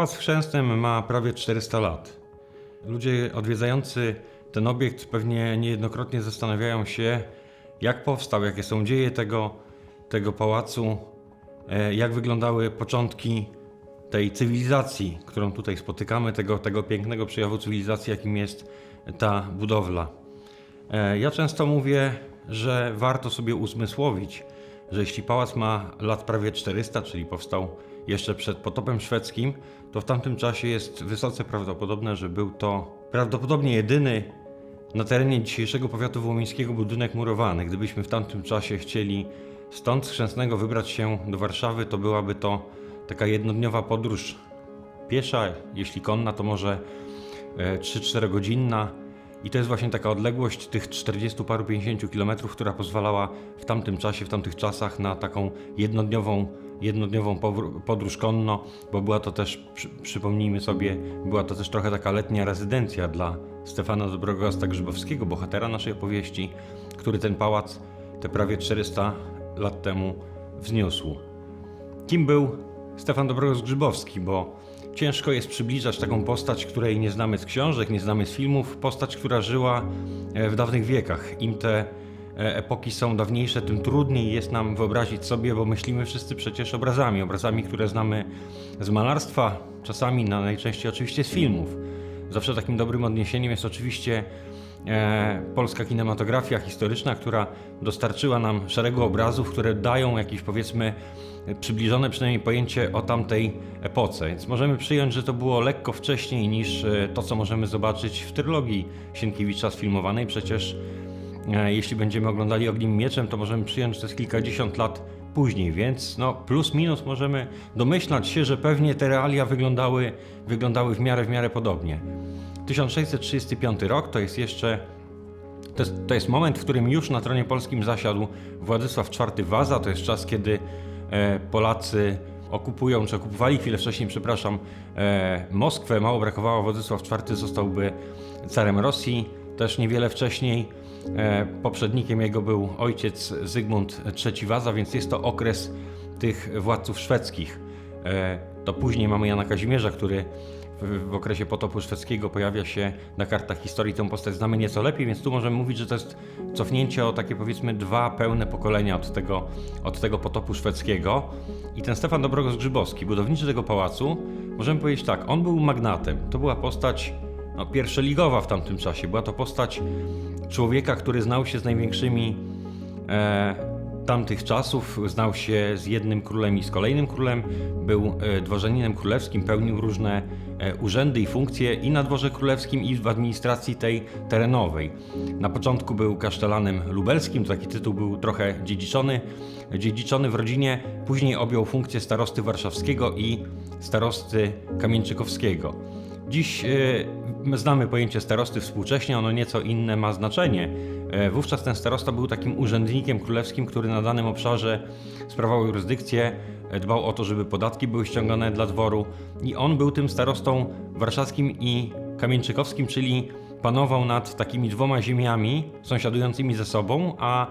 Pałac w Chrzęstym ma prawie 400 lat. Ludzie odwiedzający ten obiekt pewnie niejednokrotnie zastanawiają się, jak powstał, jakie są dzieje tego, tego pałacu, e, jak wyglądały początki tej cywilizacji, którą tutaj spotykamy, tego, tego pięknego przejawu cywilizacji, jakim jest ta budowla. E, Ja często mówię, że warto sobie uzmysłowić, że jeśli pałac ma lat prawie 400, czyli powstał jeszcze przed potopem szwedzkim, to w tamtym czasie jest wysoce prawdopodobne, że był to prawdopodobnie jedyny na terenie dzisiejszego powiatu wołyńskiego budynek murowany. Gdybyśmy w tamtym czasie chcieli stąd z Chrzęsnego wybrać się do Warszawy, to byłaby to taka jednodniowa podróż piesza, jeśli konna, to może e, 3-4 godzinna. I to jest właśnie taka odległość tych 40 paru 50 kilometrów, która pozwalała w tamtym czasie, w tamtych czasach na taką jednodniową, jednodniową podróż konno, bo była to też, przy, przypomnijmy sobie, była to też trochę taka letnia rezydencja dla Stefana Dobrogasta Grzybowskiego, bohatera naszej opowieści, który ten pałac te prawie 400 lat temu wzniósł. Kim był Stefan Dobrogos Grzybowski, bo ciężko jest przybliżać taką postać, której nie znamy z książek, nie znamy z filmów, postać, która żyła e, w dawnych wiekach. Im te epoki są dawniejsze, tym trudniej jest nam wyobrazić sobie, bo myślimy wszyscy przecież obrazami, obrazami, które znamy z malarstwa, czasami, na najczęściej oczywiście z filmów. Zawsze takim dobrym odniesieniem jest oczywiście e, polska kinematografia historyczna, która dostarczyła nam szeregu obrazów, które dają jakieś powiedzmy przybliżone przynajmniej pojęcie o tamtej epoce. Więc możemy przyjąć, że to było lekko wcześniej niż e, to, co możemy zobaczyć w trylogii Sienkiewicza sfilmowanej. Przecież e, jeśli będziemy oglądali Ogniem Mieczem, to możemy przyjąć, że to jest kilkadziesiąt lat później, więc no plus minus możemy domyślać się, że pewnie te realia wyglądały, wyglądały w miarę w miarę podobnie. 1635 rok to jest jeszcze to jest, to jest moment, w którym już na tronie polskim zasiadł Władysław IV Waza. To jest czas, kiedy e, Polacy okupują, czy okupowali chwilę wcześniej, przepraszam, e, Moskwę. Mało brakowało, Władysław IV zostałby carem Rosji. Też niewiele wcześniej e, poprzednikiem jego był ojciec Zygmunt III Waza, więc jest to okres tych władców szwedzkich. E, to później mamy Jana Kazimierza, który w okresie potopu szwedzkiego pojawia się na kartach historii. Tę postać znamy nieco lepiej, więc tu możemy mówić, że to jest cofnięcie o takie powiedzmy dwa pełne pokolenia od tego, od tego potopu szwedzkiego. I ten Stefan Dobrogos Grzybowski, budowniczy tego pałacu, możemy powiedzieć tak, on był magnatem. To była postać no, pierwszoligowa w tamtym czasie. Była to postać człowieka, który znał się z największymi e, tamtych czasów, znał się z jednym królem i z kolejnym królem, był e, dworzeninem królewskim, pełnił różne e, urzędy i funkcje i na dworze królewskim i w administracji tej terenowej. Na początku był kasztelanem lubelskim, taki tytuł był trochę dziedziczony, dziedziczony w rodzinie, później objął funkcję starosty warszawskiego i starosty kamieńczykowskiego. Dziś e, znamy pojęcie starosty współcześnie, ono nieco inne ma znaczenie. E, Wówczas ten starosta był takim urzędnikiem królewskim, który na danym obszarze sprawował jurysdykcję, e, dbał o to, żeby podatki były ściągane dla dworu i on był tym starostą warszawskim i kamieńczykowskim, czyli panował nad takimi dwoma ziemiami sąsiadującymi ze sobą, a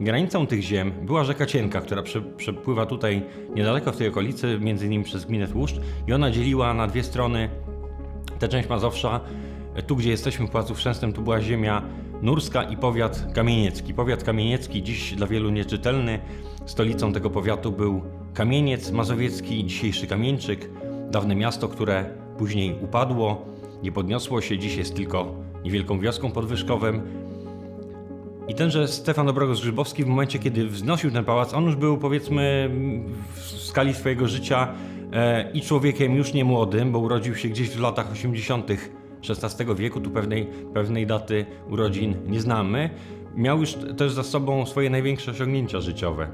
granicą tych ziem była rzeka Cienka, która prze, przepływa tutaj niedaleko w tej okolicy, między innymi przez gminę Tłuszcz i ona dzieliła na dwie strony tę część Mazowsza, tu gdzie jesteśmy w Pałacu Chrzęstym, tu była ziemia nurska i powiat kamieniecki. Powiat kamieniecki dziś dla wielu nieczytelny. Stolicą tego powiatu był Kamieniec Mazowiecki, dzisiejszy Kamieńczyk, dawne miasto, które później upadło, nie podniosło się, dziś jest tylko niewielką wioską pod Wyszkowem. I tenże Stefan Dobrogos Grzybowski w momencie, kiedy wznosił ten pałac, on już był powiedzmy w skali swojego życia e, i człowiekiem już nie młodym, bo urodził się gdzieś w latach 80. XVI wieku, tu pewnej, pewnej daty urodzin nie znamy. Miał już też za sobą swoje największe osiągnięcia życiowe.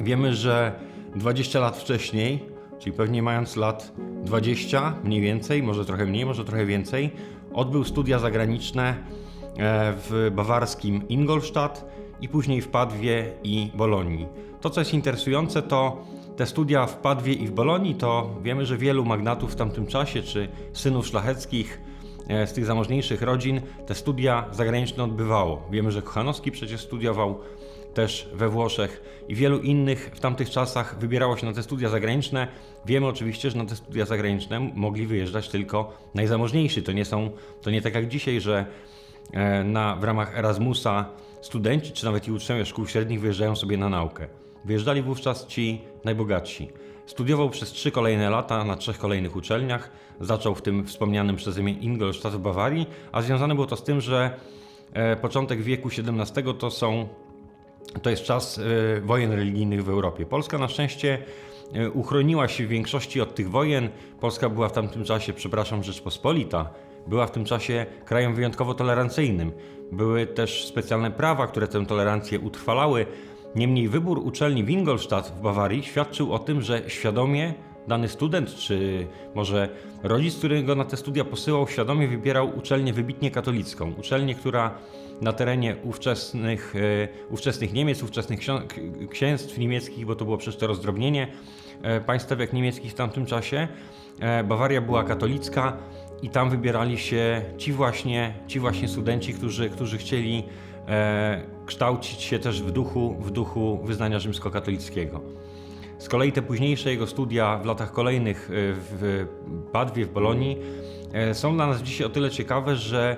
Wiemy, że 20 lat wcześniej, czyli pewnie mając lat 20 mniej więcej, może trochę mniej, może trochę więcej, odbył studia zagraniczne e, w bawarskim Ingolstadt i później w Padwie i Bolonii. To, co jest interesujące, to te studia w Padwie i w Bolonii, to wiemy, że wielu magnatów w tamtym czasie, czy synów szlacheckich e, z tych zamożniejszych rodzin, te studia zagraniczne odbywało. Wiemy, że Kochanowski przecież studiował też we Włoszech i wielu innych w tamtych czasach wybierało się na te studia zagraniczne. Wiemy oczywiście, że na te studia zagraniczne mogli wyjeżdżać tylko najzamożniejsi. To nie są, to nie tak jak dzisiaj, że e, na, w ramach Erasmusa studenci czy nawet i uczniowie szkół średnich wyjeżdżają sobie na naukę. Wyjeżdżali wówczas ci najbogatsi. Studiował przez trzy kolejne lata na trzech kolejnych uczelniach. Zaczął w tym wspomnianym przeze mnie Ingolstadt w Bawarii, a związane było to z tym, że e, początek wieku XVII to są to jest czas e, wojen religijnych w Europie. Polska na szczęście e, uchroniła się w większości od tych wojen. Polska była w tamtym czasie, przepraszam, Rzeczpospolita, była w tym czasie krajem wyjątkowo tolerancyjnym. Były też specjalne prawa, które tę tolerancję utrwalały. Niemniej wybór uczelni w Ingolstadt w Bawarii świadczył o tym, że świadomie dany student, czy może rodzic, który go na te studia posyłał, świadomie wybierał uczelnię wybitnie katolicką. Uczelnię, która na terenie ówczesnych, e, ówczesnych Niemiec, ówczesnych księstw niemieckich, bo to było przecież to rozdrobnienie e, państwek niemieckich w tamtym czasie. E, Bawaria była katolicka i tam wybierali się ci właśnie, ci właśnie studenci, którzy, którzy chcieli kształcić się też w duchu, w duchu wyznania rzymskokatolickiego. Z kolei te późniejsze jego studia w latach kolejnych w Padwie, w Bolonii są dla nas dzisiaj o tyle ciekawe, że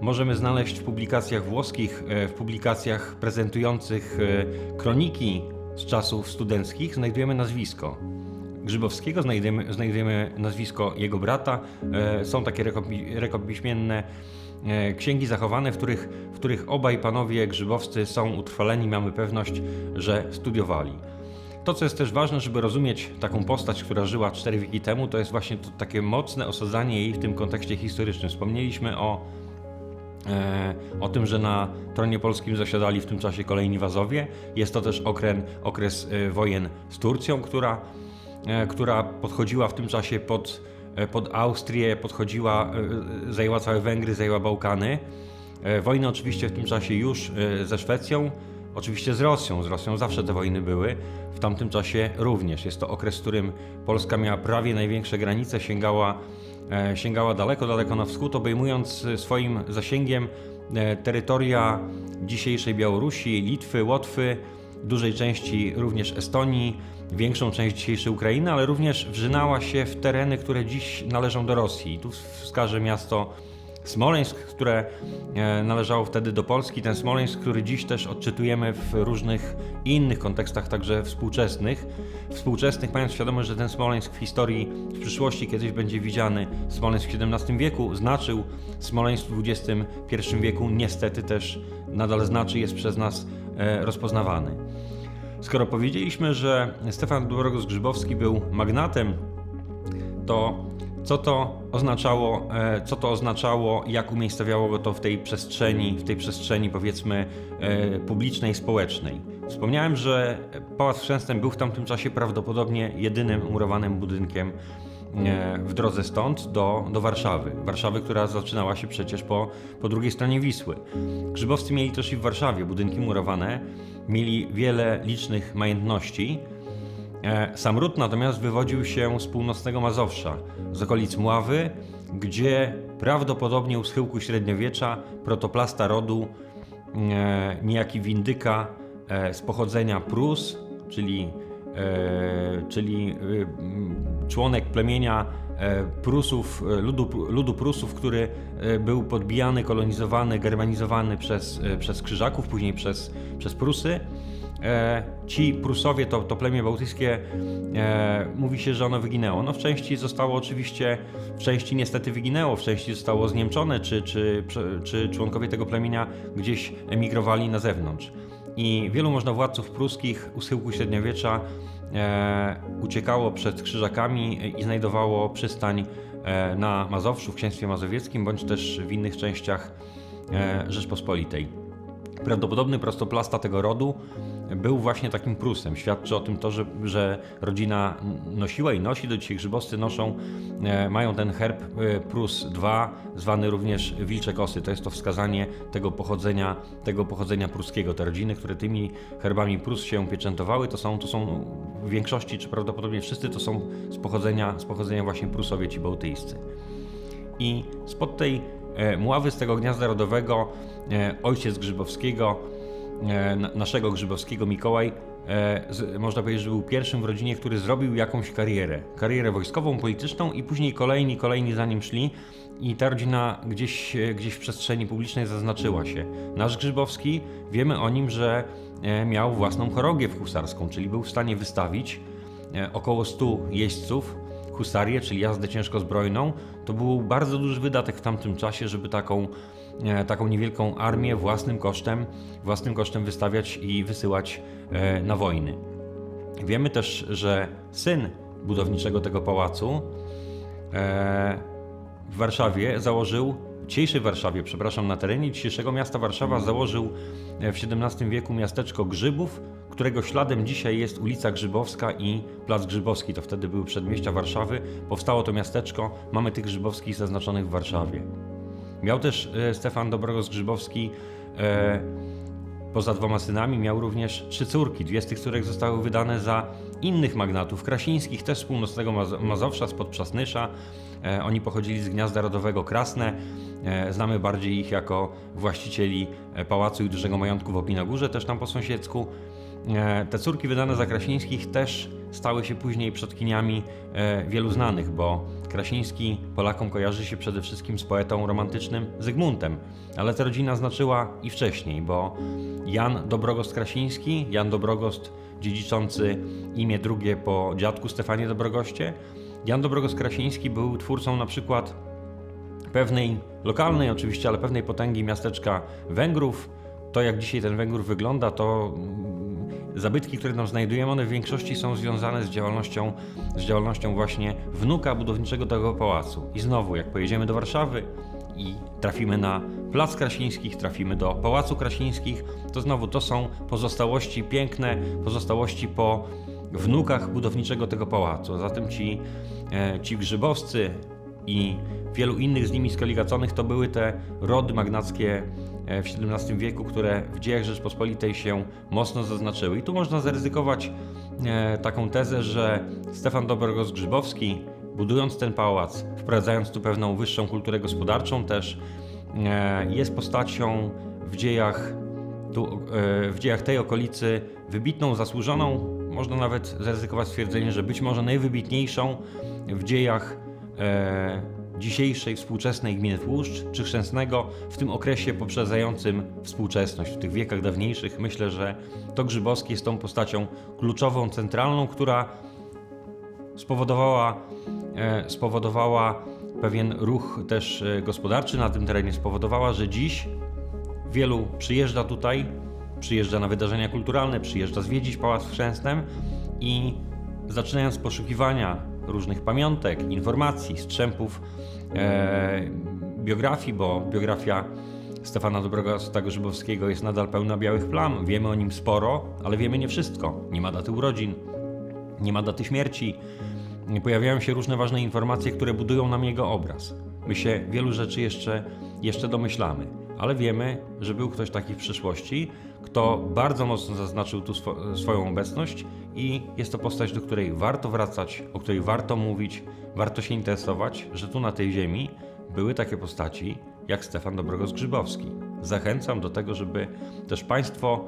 możemy znaleźć w publikacjach włoskich, e, w publikacjach prezentujących e, kroniki z czasów studenckich, znajdujemy nazwisko. Grzybowskiego, znajdujemy, znajdujemy nazwisko jego brata. E, są takie rekopiśmienne księgi zachowane, w których, w których obaj panowie grzybowscy są utrwaleni, mamy pewność, że studiowali. To, co jest też ważne, żeby rozumieć taką postać, która żyła cztery wieki temu, to jest właśnie to takie mocne osadzanie jej w tym kontekście historycznym. Wspomnieliśmy o E, o tym, że na tronie polskim zasiadali w tym czasie kolejni Wazowie. Jest to też okres, okres wojen z Turcją, która, e, która podchodziła w tym czasie pod, e, pod Austrię, podchodziła, zajęła całe Węgry, zajęła Bałkany. Wojny oczywiście w tym czasie już ze Szwecją, oczywiście z Rosją. Z Rosją zawsze te wojny były. W tamtym czasie również. Jest to okres, w którym Polska miała prawie największe granice, sięgała E, sięgała daleko, daleko na wschód, obejmując e, swoim zasięgiem e, terytoria dzisiejszej Białorusi, Litwy, Łotwy, dużej części również Estonii, większą część dzisiejszej Ukrainy, ale również wrzynała się w tereny, które dziś należą do Rosji. Tu wskażę miasto Smoleńsk, które e, należało wtedy do Polski, ten Smoleńsk, który dziś też odczytujemy w różnych innych kontekstach, także współczesnych. Współczesnych, mając świadomość, że ten Smoleńsk w historii, w przyszłości kiedyś będzie widziany, Smoleńsk w XVII wieku znaczył, Smoleńsk w XXI wieku niestety też nadal znaczy, jest przez nas rozpoznawany. Skoro powiedzieliśmy, że Stefan Długos-Grzybowski był magnatem, to co to oznaczało, e, co to oznaczało, jak umiejscowiało go to w tej przestrzeni, w tej przestrzeni powiedzmy e, publicznej, społecznej. Wspomniałem, że Pałac Chrzęstem był w tamtym czasie prawdopodobnie jedynym murowanym budynkiem e, w drodze stąd do, do Warszawy. Warszawy, która zaczynała się przecież po, po drugiej stronie Wisły. Grzybowcy mieli też i w Warszawie budynki murowane, mieli wiele licznych majątności, E, sam ród natomiast wywodził się z północnego Mazowsza, z okolic Mławy, gdzie prawdopodobnie u schyłku średniowiecza protoplasta rodu e, niejaki windyka e, z pochodzenia Prus, czyli, czyli członek plemienia Prusów, ludu, ludu Prusów, który był podbijany, kolonizowany, germanizowany przez, przez Krzyżaków, później przez, przez Prusy. E, ci Prusowie, to, to plemię bałtyckie, e, mówi się, że ono wyginęło. No w części zostało oczywiście, w części niestety wyginęło, w części zostało zniemczone, czy, czy, czy członkowie tego plemienia gdzieś emigrowali na zewnątrz. I wielu możnowładców pruskich u schyłku średniowiecza e, uciekało przed krzyżakami i znajdowało przystań e, na Mazowszu, w księstwie mazowieckim, bądź też w innych częściach e, Rzeczpospolitej. Prawdopodobny prostoplasta tego rodu był właśnie takim Prusem. Świadczy o tym to, że, że rodzina nosiła i nosi, do dzisiaj grzybowcy noszą, e, mają ten herb e, Prus II, zwany również Wilcze Kosy. To jest to wskazanie tego pochodzenia, tego pochodzenia pruskiego. Te rodziny, które tymi herbami Prus się pieczętowały, to są, to są w większości, czy prawdopodobnie wszyscy, to są z pochodzenia, z pochodzenia właśnie Prusowie ci bałtyjscy. I spod tej e, mławy, z tego gniazda rodowego, ojciec Grzybowskiego naszego Grzybowskiego Mikołaj, e, można powiedzieć, że był pierwszym w rodzinie, który zrobił jakąś karierę. Karierę wojskową, polityczną i później kolejni, kolejni za nim szli. I ta rodzina gdzieś, e, gdzieś w przestrzeni publicznej zaznaczyła się. Nasz Grzybowski, wiemy o nim, że e, miał własną chorągiew husarską, czyli był w stanie wystawić e, około 100 jeźdźców, husarię, czyli jazdę ciężkozbrojną. To był bardzo duży wydatek w tamtym czasie, żeby taką, e, taką niewielką armię własnym kosztem, własnym kosztem wystawiać i wysyłać e, na wojny. Wiemy też, że syn budowniczego tego pałacu e, w Warszawie założył, dzisiejszej Warszawie, przepraszam, na terenie dzisiejszego miasta Warszawa założył e, w XVII wieku miasteczko Grzybów, którego śladem dzisiaj jest ulica Grzybowska i Plac Grzybowski. To wtedy były przedmieścia Warszawy. Powstało to miasteczko, mamy tych Grzybowskich zaznaczonych w Warszawie. Miał też e, Stefan Dobrogos Grzybowski e, Poza dwoma synami miał również trzy córki. Dwie z tych córek zostały wydane za innych magnatów krasińskich, też z północnego Maz- Mazowsza, spod Przasnysza. E, oni pochodzili z gniazda rodowego Krasne. E, znamy bardziej ich jako właścicieli e, pałacu i dużego majątku w Opinogórze, też tam po sąsiedzku. E, te córki wydane za Krasińskich też stały się później przodkiniami e, wielu znanych, bo Krasiński Polakom kojarzy się przede wszystkim z poetą romantycznym Zygmuntem, ale ta rodzina znaczyła i wcześniej, bo Jan Dobrogost Krasiński, Jan Dobrogost dziedziczący imię drugie po dziadku Stefanie Dobrogoście, Jan Dobrogost Krasiński był twórcą na przykład pewnej lokalnej oczywiście, ale pewnej potęgi miasteczka Węgrów. To jak dzisiaj ten Węgrów wygląda, to mm, zabytki, które tam znajdujemy, one w większości są związane z działalnością, z działalnością właśnie wnuka budowniczego tego pałacu. I znowu, jak pojedziemy do Warszawy i trafimy na Plac Krasińskich, trafimy do Pałacu Krasińskich, to znowu to są pozostałości piękne, pozostałości po wnukach budowniczego tego pałacu. Zatem ci, e, ci grzybowscy i wielu innych z nimi skoligaconych to były te rody magnackie w XVII wieku, które w dziejach Rzeczpospolitej się mocno zaznaczyły. I tu można zaryzykować e, taką tezę, że Stefan Dobrogos Grzybowski, budując ten pałac, wprowadzając tu pewną wyższą kulturę gospodarczą też, e, jest postacią w dziejach, tu, e, w dziejach tej okolicy wybitną, zasłużoną, można nawet zaryzykować stwierdzenie, że być może najwybitniejszą w dziejach e, dzisiejszej współczesnej gminy Tłuszcz czy Chrzęsnego w tym okresie poprzedzającym współczesność. W tych wiekach dawniejszych myślę, że to Grzybowski jest tą postacią kluczową, centralną, która spowodowała, e, spowodowała pewien ruch też e, gospodarczy na tym terenie, spowodowała, że dziś wielu przyjeżdża tutaj, przyjeżdża na wydarzenia kulturalne, przyjeżdża zwiedzić Pałac w Chrzęsnem i zaczynając poszukiwania różnych pamiątek, informacji, strzępów e, biografii, bo biografia Stefana Dobrogasta Grzybowskiego jest nadal pełna białych plam. Wiemy o nim sporo, ale wiemy nie wszystko. Nie ma daty urodzin, nie ma daty śmierci. Pojawiają się różne ważne informacje, które budują nam jego obraz. My się wielu rzeczy jeszcze, jeszcze domyślamy, ale wiemy, że był ktoś taki w przyszłości, kto bardzo mocno zaznaczył tu swo- swoją obecność i jest to postać, do której warto wracać, o której warto mówić, warto się interesować, że tu na tej ziemi były takie postaci jak Stefan Dobrogos Grzybowski. Zachęcam do tego, żeby też Państwo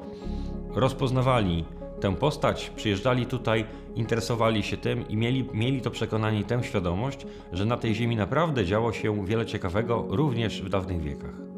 rozpoznawali tę postać, przyjeżdżali tutaj, interesowali się tym i mieli, mieli to przekonanie i tę świadomość, że na tej ziemi naprawdę działo się wiele ciekawego również w dawnych wiekach.